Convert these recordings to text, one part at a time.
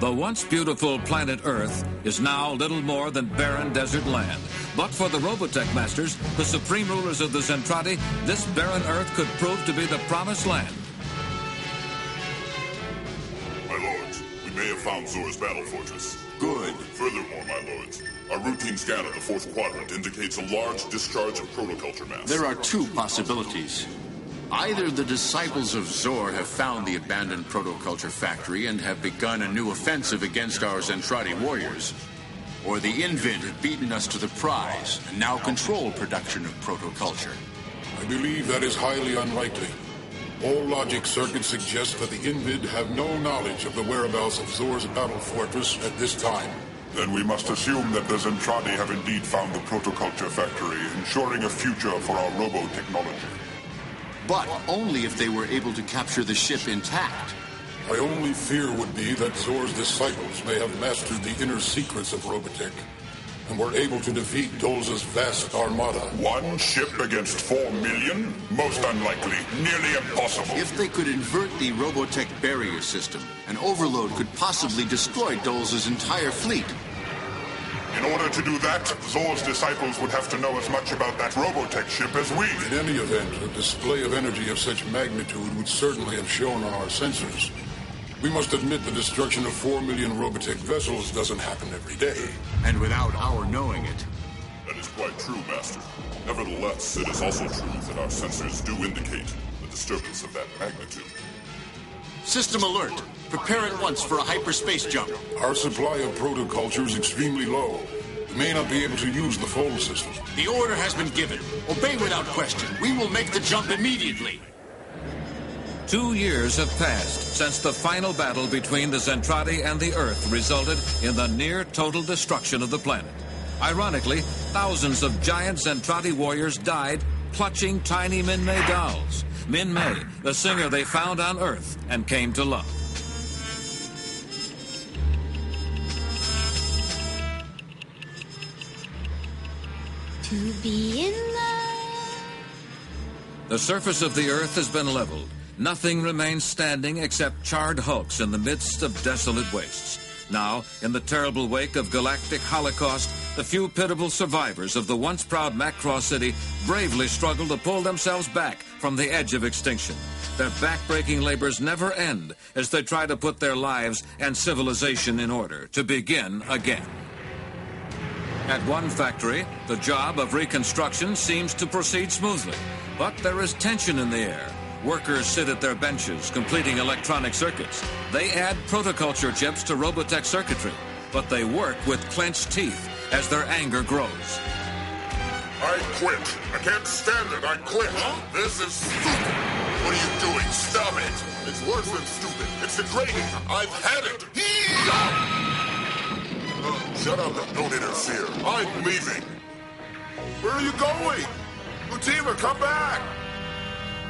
The once beautiful planet Earth is now little more than barren desert land. But for the Robotech masters, the supreme rulers of the Zentradi, this barren Earth could prove to be the promised land. My lords, we may have found Zor's battle fortress. Good. Furthermore, my lords, our routine scan of the fourth quadrant indicates a large discharge of protoculture mass. There are two possibilities. Either the disciples of Zor have found the abandoned protoculture factory and have begun a new offensive against our Zentradi warriors, or the Invid have beaten us to the prize and now control production of protoculture. I believe that is highly unlikely. All logic circuits suggest that the Invid have no knowledge of the whereabouts of Zor's battle fortress at this time. Then we must assume that the Zentradi have indeed found the protoculture factory, ensuring a future for our robo-technology. But only if they were able to capture the ship intact. My only fear would be that Zor's disciples may have mastered the inner secrets of Robotech and were able to defeat Dolza's vast armada. One ship against four million? Most unlikely. Nearly impossible. If they could invert the Robotech barrier system, an overload could possibly destroy Dolza's entire fleet. In order to do that, Zor's disciples would have to know as much about that Robotech ship as we. In any event, a display of energy of such magnitude would certainly have shown on our sensors. We must admit the destruction of four million Robotech vessels doesn't happen every day. And without our knowing it. That is quite true, Master. Nevertheless, it is also true that our sensors do indicate the disturbance of that magnitude. System alert. Prepare at once for a hyperspace jump. Our supply of protoculture is extremely low. We may not be able to use the phone system. The order has been given. Obey without question. We will make the jump immediately. Two years have passed since the final battle between the Zentradi and the Earth resulted in the near total destruction of the planet. Ironically, thousands of giant Zentradi warriors died clutching tiny Minmay dolls. Minmay, the singer they found on Earth and came to love. To be in love. The surface of the Earth has been leveled. Nothing remains standing except charred hulks in the midst of desolate wastes. Now, in the terrible wake of galactic holocaust, the few pitiable survivors of the once proud Macross City bravely struggle to pull themselves back from the edge of extinction. Their backbreaking labors never end as they try to put their lives and civilization in order to begin again. At one factory, the job of reconstruction seems to proceed smoothly, but there is tension in the air. Workers sit at their benches, completing electronic circuits. They add protoculture chips to Robotech circuitry, but they work with clenched teeth as their anger grows. I quit. I can't stand it. I quit. Huh? This is stupid. What are you doing? Stop it. It's worse than stupid. It's degrading. I've had it. Oh, shut up and don't interfere. I'm leaving. Where are you going? Utima, come back.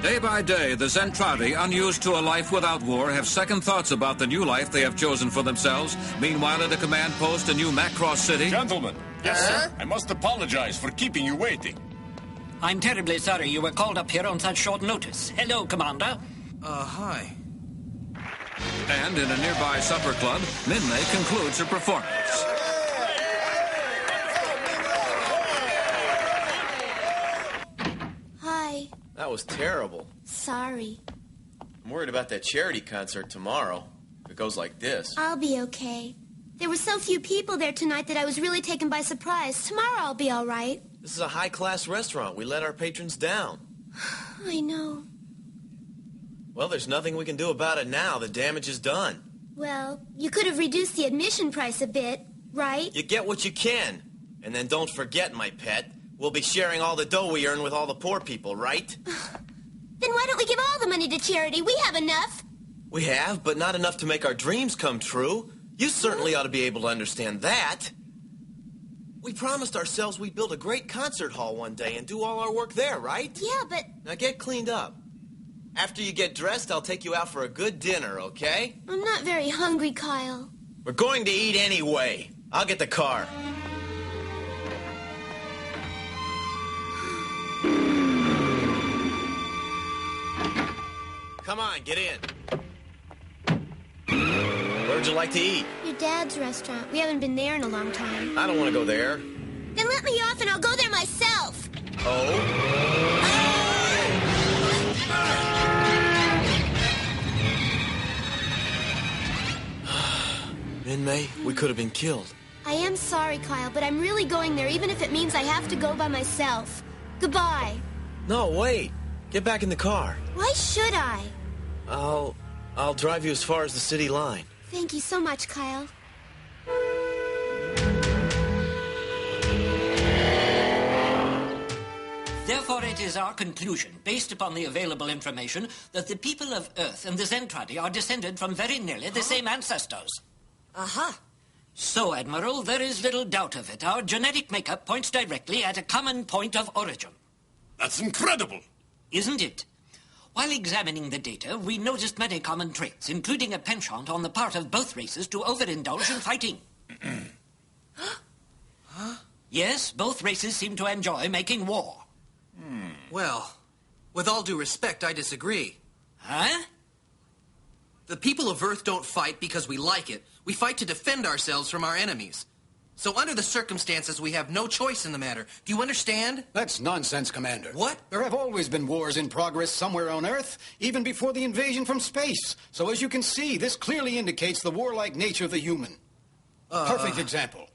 Day by day, the Zentradi, unused to a life without war, have second thoughts about the new life they have chosen for themselves. Meanwhile, at a command post in New Macross City. Gentlemen. Yes, sir. I must apologize for keeping you waiting. I'm terribly sorry you were called up here on such short notice. Hello, Commander. Uh, hi. And in a nearby supper club, Minmay concludes her performance. Hi. That was terrible. Sorry. I'm worried about that charity concert tomorrow. If it goes like this. I'll be okay. There were so few people there tonight that I was really taken by surprise. Tomorrow I'll be all right. This is a high class restaurant. We let our patrons down. I know. Well, there's nothing we can do about it now. The damage is done. Well, you could have reduced the admission price a bit, right? You get what you can. And then don't forget, my pet, we'll be sharing all the dough we earn with all the poor people, right? Then why don't we give all the money to charity? We have enough. We have, but not enough to make our dreams come true. You certainly ought to be able to understand that. We promised ourselves we'd build a great concert hall one day and do all our work there, right? Yeah, but Now get cleaned up. After you get dressed, I'll take you out for a good dinner, okay? I'm not very hungry, Kyle. We're going to eat anyway. I'll get the car. Come on, get in. Where'd you like to eat? Your dad's restaurant. We haven't been there in a long time. I don't want to go there. Then let me off and I'll go there myself. Oh? Minmay, we could have been killed. I am sorry, Kyle, but I'm really going there, even if it means I have to go by myself. Goodbye. No, wait. Get back in the car. Why should I? I'll I'll drive you as far as the city line. Thank you so much, Kyle. Therefore, it is our conclusion, based upon the available information, that the people of Earth and the Zentradi are descended from very nearly the same ancestors. Aha. So, Admiral, there is little doubt of it. Our genetic makeup points directly at a common point of origin. That's incredible. Isn't it? While examining the data, we noticed many common traits, including a penchant on the part of both races to overindulge in fighting. Huh? Yes, both races seem to enjoy making war. Hmm. Well, with all due respect, I disagree. Huh? The people of Earth don't fight because we like it. We fight to defend ourselves from our enemies. So, under the circumstances, we have no choice in the matter. Do you understand? That's nonsense, Commander. What? There have always been wars in progress somewhere on Earth, even before the invasion from space. So, as you can see, this clearly indicates the warlike nature of the human. Uh. Perfect example.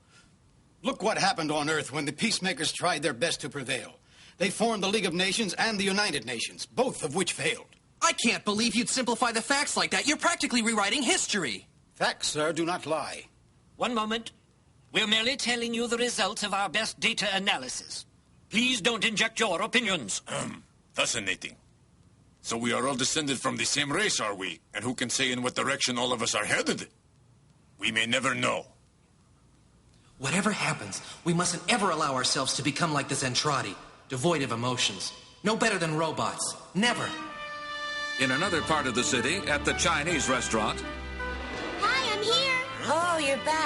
Look what happened on Earth when the peacemakers tried their best to prevail. They formed the League of Nations and the United Nations, both of which failed. I can't believe you'd simplify the facts like that. You're practically rewriting history. Facts, sir, do not lie. One moment. We're merely telling you the results of our best data analysis. Please don't inject your opinions. Fascinating. So we are all descended from the same race, are we? And who can say in what direction all of us are headed? We may never know. Whatever happens, we mustn't ever allow ourselves to become like the Zentradi, devoid of emotions. No better than robots. Never. In another part of the city, at the Chinese restaurant, Hi, I'm here. Oh, you're back.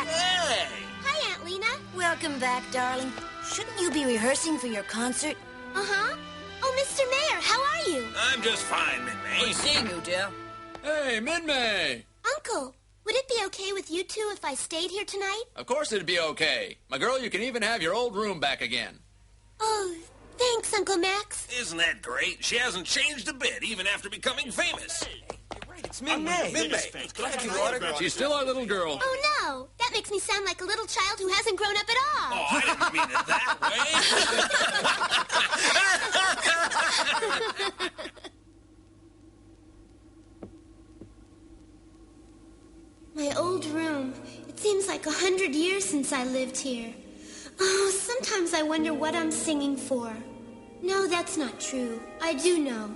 Hi, Aunt Lena. Welcome back, darling. Shouldn't you be rehearsing for your concert? Uh huh. Oh, Mr. Mayor, how are you? I'm just fine, Minmay. seeing you, dear. Hey, Minmay! Uncle, would it be okay with you two if I stayed here tonight? Of course it'd be okay. My girl, you can even have your old room back again. Oh, thanks, Uncle Max. Isn't that great? She hasn't changed a bit, even after becoming famous. It's Minmay. Minmay. Can I have your? She's still our little girl. Oh, no. That makes me sound like a little child who hasn't grown up at all. Oh, I didn't mean it that way. My old room. It seems like a hundred years since I lived here. Oh, sometimes I wonder what I'm singing for. No, that's not true. I do know.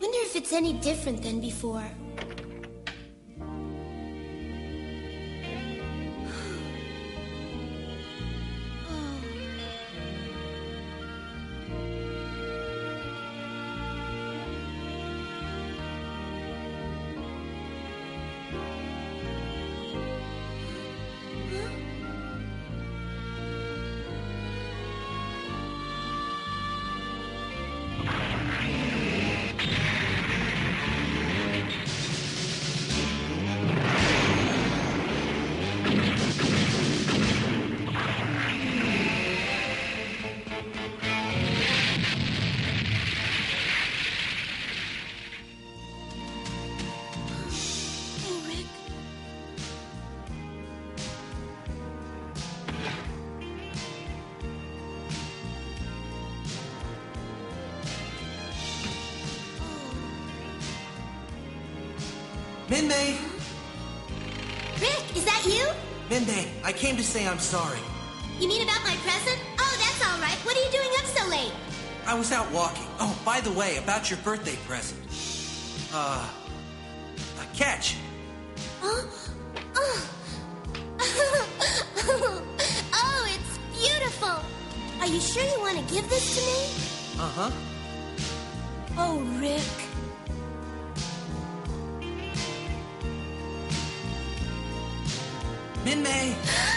Wonder if it's any different than before. Minmay! Rick, is that you? Minmay, I came to say I'm sorry. You mean about my present? Oh, that's all right. What are you doing up so late? I was out walking. Oh, by the way, about your birthday present. Uh, a catch. Oh, oh. oh, it's beautiful. Are you sure you want to give this to me? Uh huh. Oh, Rick. Minmay! Yes,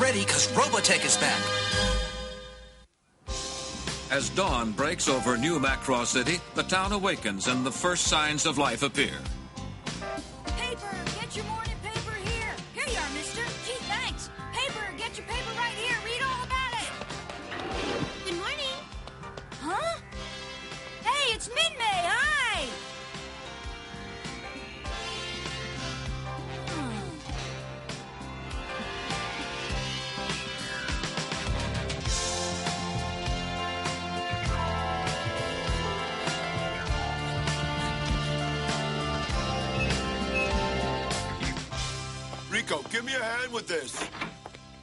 Ready, because Robotech is back. As dawn breaks over New Macross City, the town awakens and the first signs of life appear.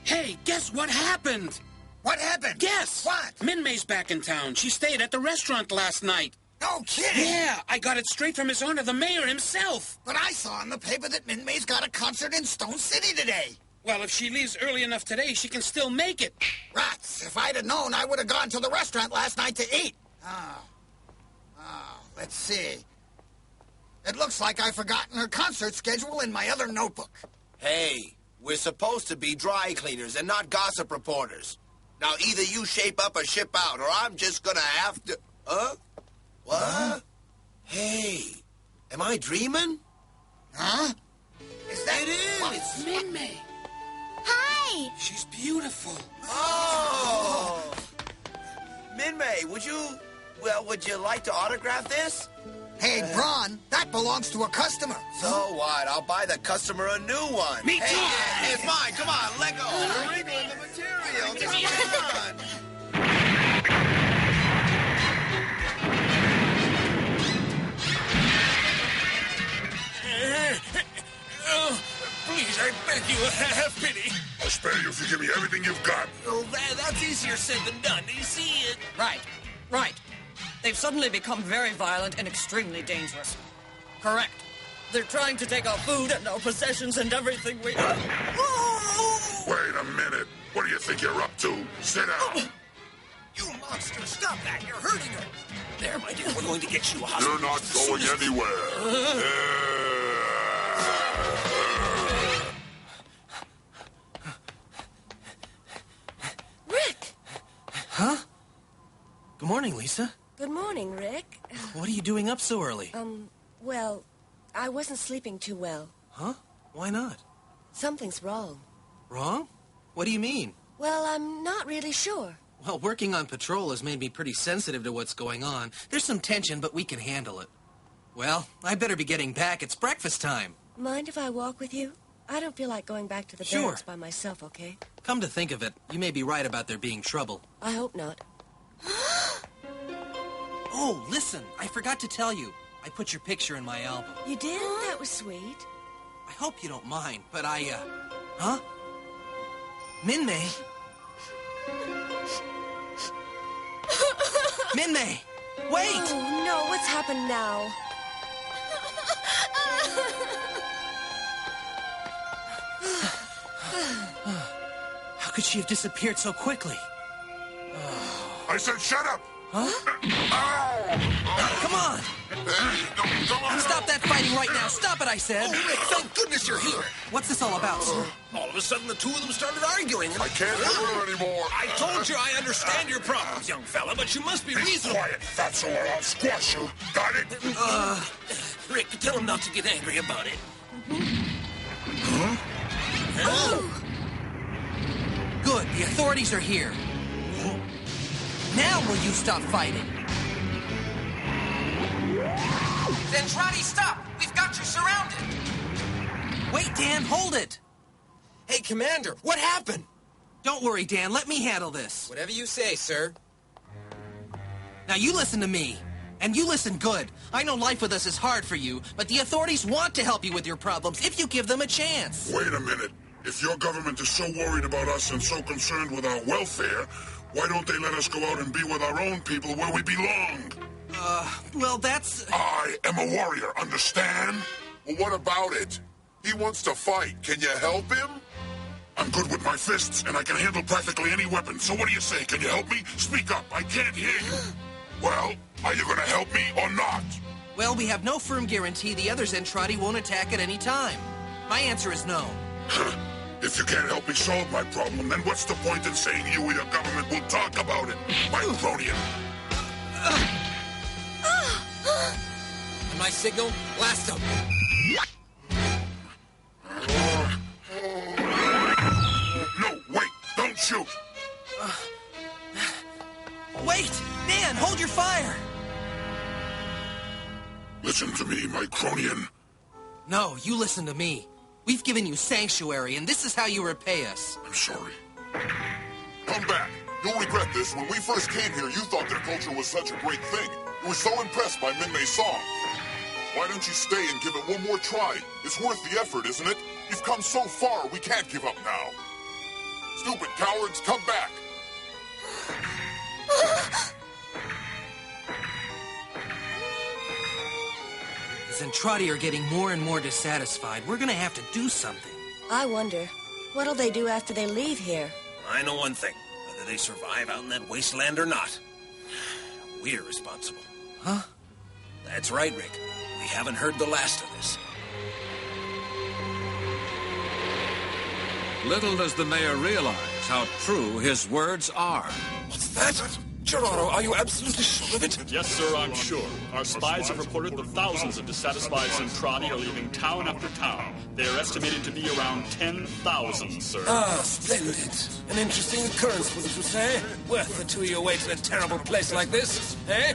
Hey, guess what happened? What happened? Guess. What? Min May's back in town. She stayed at the restaurant last night. No kidding. Yeah, I got it straight from his owner, the mayor himself. But I saw in the paper that Min May's got a concert in Stone City today. Well, if she leaves early enough today, she can still make it. Rats, if I'd have known, I would have gone to the restaurant last night to eat. Oh. Oh, let's see. It looks like I've forgotten her concert schedule in my other notebook. Hey, we're supposed to be dry cleaners and not gossip reporters. Now, either you shape up or ship out, or I'm just gonna have to. Huh? What? Hey, am I dreaming? Huh? Is that It is. What? It's Min May. Hi. She's beautiful. Oh! Min May, would you. Well, would you like to autograph this? Hey, Braun, that belongs to a customer. So what? I'll buy the customer a new one. Me hey, too. yeah, it's mine. Come on, let go. You're reading the material. Just come on. Oh, please, I beg you, have pity. I'll spare you if you give me everything you've got. Oh, that, that's easier said than done. Do you see it? Right, right. They've suddenly become very violent and extremely dangerous. Correct. They're trying to take our food and our possessions and everything we. Wait a minute. What do you think you're up to? Sit down. Oh! You monster, stop that. You're hurting her. There, my dear, we're going to get you a hospital. You're not going anywhere. Rick. Huh? Good morning, Lisa. Good morning, Rick. What are you doing up so early? Um, well, I wasn't sleeping too well. Huh? Why not? Something's wrong. Wrong? What do you mean? Well, I'm not really sure. Well, working on patrol has made me pretty sensitive to what's going on. There's some tension, but we can handle it. Well, I better be getting back. It's breakfast time. Mind if I walk with you? I don't feel like going back to the Sure. barracks by myself, okay? Come to think of it, you may be right about there being trouble. I hope not. Oh, listen, I forgot to tell you. I put your picture in my album. You did? That was sweet. I hope you don't mind, but I, uh. Huh? Min May? Min May! Wait! Oh, no, what's happened now? How could she have disappeared so quickly? I said shut up. Huh? Come on! Stop that fighting right now! Stop it, I said! Oh, Rick, thank goodness you're here. What's this all about, sir? All of a sudden, the two of them started arguing. I can't handle it anymore. I told you I understand your problems, young fella, but you must be Be reasonable. quiet, fatso, or I'll squash you. Got it? Uh, Rick, tell him not to get angry about it. Oh! Good, the authorities are here. Now will you stop fighting? Zentradi, stop! We've got you surrounded! Wait, Dan, hold it! Hey, Commander, what happened? Don't worry, Dan, let me handle this. Whatever you say, sir. Now you listen to me. And you listen good. I know life with us is hard for you, but the authorities want to help you with your problems if you give them a chance. Wait a minute. If your government is so worried about us and so concerned with our welfare, why don't they let us go out and be with our own people where we belong? Uh, well, that's. I am a warrior, understand? Well, what about it? He wants to fight. Can you help him? I'm good with my fists, and I can handle practically any weapon. So what do you say? Can you help me? Speak up. I can't hear you. Well, are you gonna help me or not? Well, we have no firm guarantee the other Zentradi won't attack at any time. My answer is no. If you can't help me solve my problem, then what's the point in saying you or your government will talk about it? Micronian. And my signal, blast them. No, wait, don't shoot. Wait! Dan, hold your fire! Listen to me, Micronian. No, you listen to me. We've given you sanctuary, and this is how you repay us. I'm sorry. Come back. You'll regret this. When we first came here, you thought their culture was such a great thing. You were so impressed by Minmay's song. Why don't you stay and give it one more try? It's worth the effort, isn't it? You've come so far, we can't give up now. Stupid cowards, come back. The Zentradi are getting more and more dissatisfied. We're gonna have to do something. I wonder, what'll they do after they leave here? I know one thing. Whether they survive out in that wasteland or not, we're responsible. Huh? That's right, Rick. We haven't heard the last of this. Little does the mayor realize how true his words are. What's that? Gerardo, are you absolutely sure of it? Yes, sir, I'm sure. Our spies have reported that thousands of dissatisfied Zentradi are leaving town after town. They are estimated to be around 10,000, sir. Ah, splendid. An interesting occurrence, wouldn't you say? Worth the two-year wait in a terrible place like this, eh?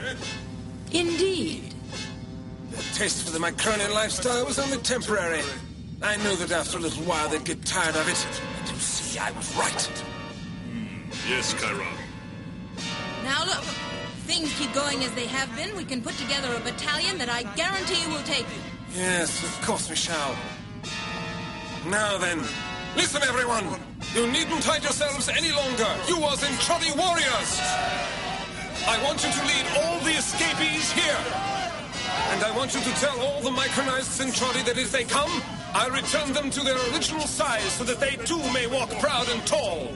Indeed. The taste for the Micronian lifestyle was only temporary. I knew that after a little while they'd get tired of it. And you see, I was right. Yes, Chiron. Now look, things keep going as they have been, we can put together a battalion that I guarantee will take you. Yes, of course we shall. Now then, listen everyone! You needn't hide yourselves any longer. You are Zentradi warriors! I want you to lead all the escapees here. And I want you to tell all the micronized Zentradi that if they come, I'll return them to their original size so that they too may walk proud and tall.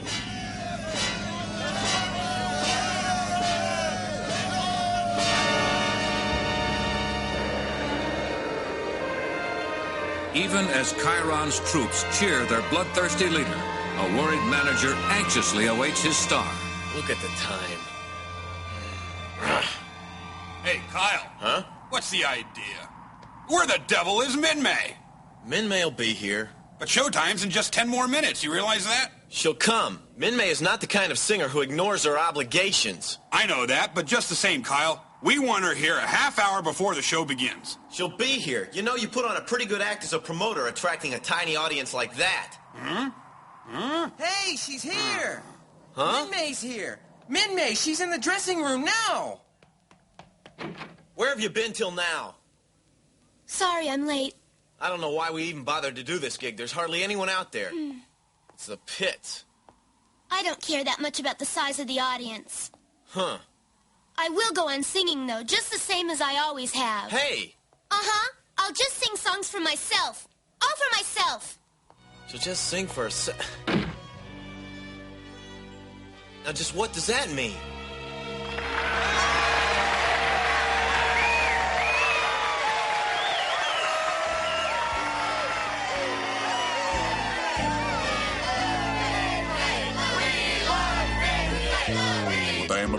Even as Chiron's troops cheer their bloodthirsty leader, a worried manager anxiously awaits his star. Look at the time. Hey, Kyle. Huh? What's the idea? Where the devil is Minmay? Minmay will be here. But showtime's in just ten more minutes. You realize that? She'll come. Minmay is not the kind of singer who ignores her obligations. I know that, but just the same, Kyle. We want her here a half hour before the show begins. She'll be here. You know, you put on a pretty good act as a promoter, attracting a tiny audience like that. Hmm? Hmm? Hey, she's here. Huh? Minmay's here. Minmay, she's in the dressing room now. Where have you been till now? Sorry I'm late. I don't know why we even bothered to do this gig. There's hardly anyone out there. Hmm. It's the pits. I don't care that much about the size of the audience. Huh. I will go on singing, though, just the same as I always have. Hey! Uh-huh. I'll just sing songs for myself. All for myself. She'll just sing for herself. Now, just what does that mean?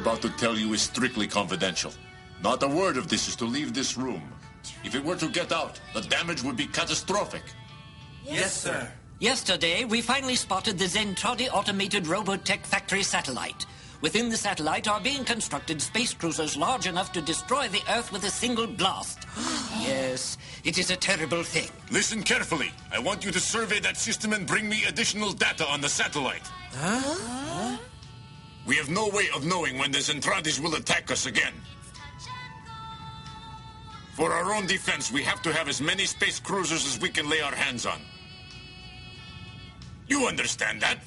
About to tell you is strictly confidential. Not a word of this is to leave this room. If it were to get out, the damage would be catastrophic. Yes, sir. Yesterday, we finally spotted the Zentradi Automated Robotech Factory satellite. Within the satellite are being constructed space cruisers large enough to destroy the Earth with a single blast. yes, it is a terrible thing. Listen carefully. I want you to survey that system and bring me additional data on the satellite. Huh? We have no way of knowing when the Zentradis will attack us again. For our own defense, we have to have as many space cruisers as we can lay our hands on. You understand that?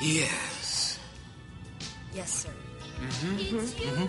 Yes. Yes, sir. It's you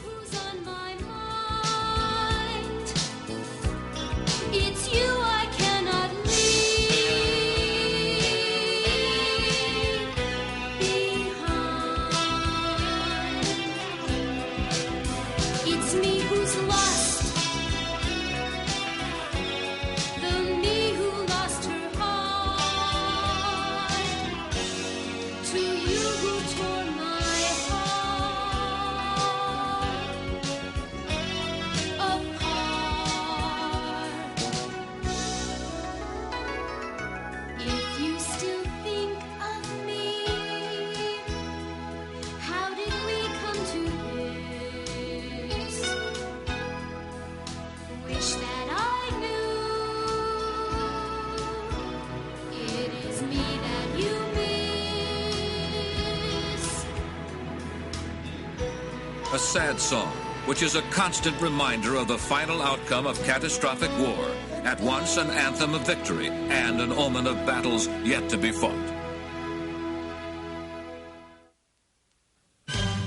sad song, which is a constant reminder of the final outcome of catastrophic war, at once an anthem of victory and an omen of battles yet to be fought.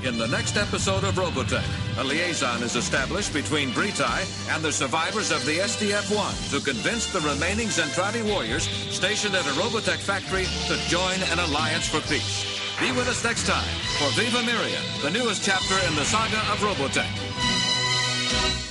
In the next episode of Robotech, a liaison is established between Britai and the survivors of the SDF-1 to convince the remaining Zentradi warriors stationed at a Robotech factory to join an alliance for peace. Be with us next time for Viva Miriam, the newest chapter in the saga of Robotech.